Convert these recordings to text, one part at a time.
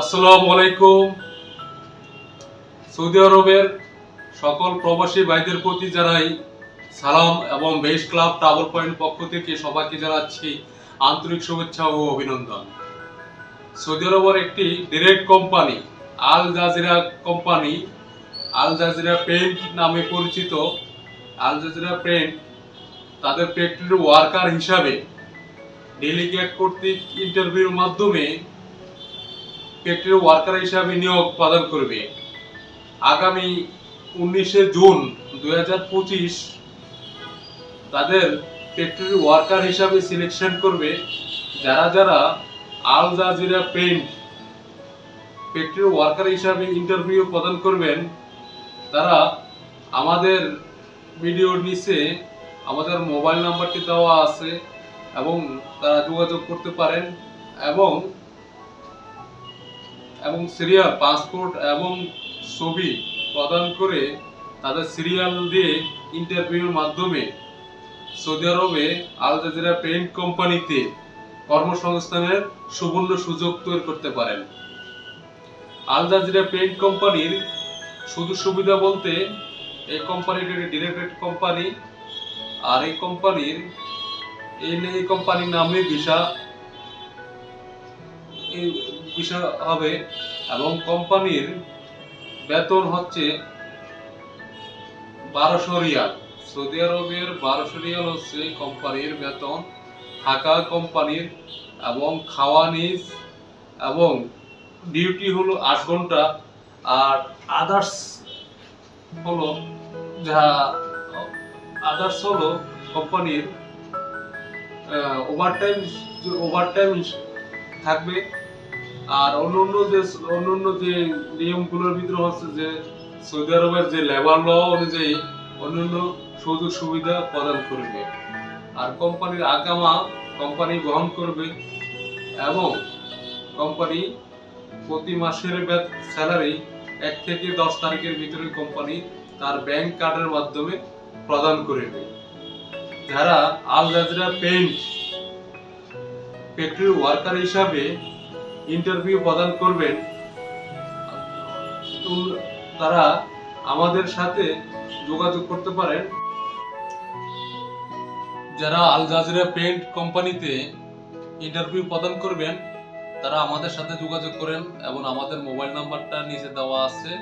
আসসালামু আলাইকুম। সৌদি আরবের সকল প্রবাসী ভাইদের প্রতি জানাই সালাম এবং বেস ক্লাব টাবল পয়েন্ট পক্ষ থেকে সবাইকে জানাচ্ছি আন্তরিক শুভেচ্ছা ও অভিনন্দন। সৌদি আরবের একটি direct company Al Jazeera company Al Jazeera paint নামে পরিচিত আল জাজিরা পেন্ট তাদের ফ্যাক্টরির ওয়ার্কার হিসাবে ডেলিগেট কর্তৃক ইন্টারভিউর মাধ্যমে ফ্যাক্টরি ওয়ার্কার হিসাবে নিয়োগ প্রদান করবে। আগামী উনিশে জুন দু হাজার পঁচিশ তাদের ফ্যাক্টরি ওয়ার্কার হিসাবে সিলেকশন করবে যারা যারা Al Jazeera paint factory worker হিসাবে ইন্টারভিউ প্রদান করবেন, তারা আমাদের ভিডিওর নিচে আমাদের মোবাইল নাম্বারটি দেওয়া আছে এবং তারা যোগাযোগ করতে পারেন এবং এবং সিরিয়াল, পাসপোর্ট এবং ছবি প্রদান করে তাদের সিরিয়াল দিয়ে ইন্টারভিউর মাধ্যমে সৌদি আরবে, আল জাজিরা পেইন্ট কোম্পানিতে কর্মসংস্থানের সুবর্ণ সুযোগ তৈরি করতে পারেন। আল জাজিরা পেইন্ট কোম্পানির সুযোগ সুবিধা বলতে এই কোম্পানির একটি ডিরেক্টেড কোম্পানি, আর এই কোম্পানির এই কোম্পানির নামে ভিসা বিষয় হবে এবং কোম্পানির বেতন হচ্ছে বারোশো রিয়াল। সৌদি আরবের বারোশো রিয়াল হচ্ছে কোম্পানির বেতন থাকা কোম্পানির এবং খাওয়া নিজ এবং ডিউটি হলো আট ঘণ্টা আর আদার্স হলো যা আদার্স হলো কোম্পানির ওভারটাইম ওভারটাইম থাকবে। আর অন্যান্য যে অন্যান্য যে নিয়মগুলোর ভিতরে হচ্ছে যে সৌদি আরবের যে লেবার ল অনুযায়ী অন্যান্য সুযোগ সুবিধা প্রদান করবে। আর কোম্পানির আগামা কোম্পানি বহন করবে এবং কোম্পানি প্রতি মাসের স্যালারি এক থেকে দশ তারিখের ভিতরে কোম্পানি তার ব্যাংক কার্ডের মাধ্যমে প্রদান করবে। যারা Al Jazeera paint factory worker হিসাবে ইন্টারভিউ প্রদান করবেন তারা আমাদের সাথে যোগাযোগ করতে পারেন। যারা আল জাজিরা পেইন্ট কোম্পানিতে ইন্টারভিউ প্রদান করবেন, তারা আমাদের সাথে যোগাযোগ করেন এবং আমাদের মোবাইল নাম্বারটা নিচে দেওয়া আছে।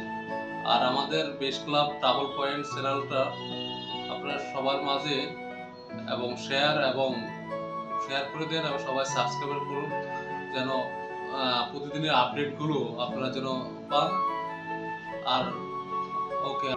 আর আমাদের বেশ ক্লাব ট্রাভেল পয়েন্ট চ্যানেলটা আপনারা সবার মাঝে এবং শেয়ার এবং শেয়ার করে দেন এবং সবাই সাবস্ক্রাইব করুন, যেন প্রতিদিনের আপডেটগুলো আপনারা যেন পান। আর ওকে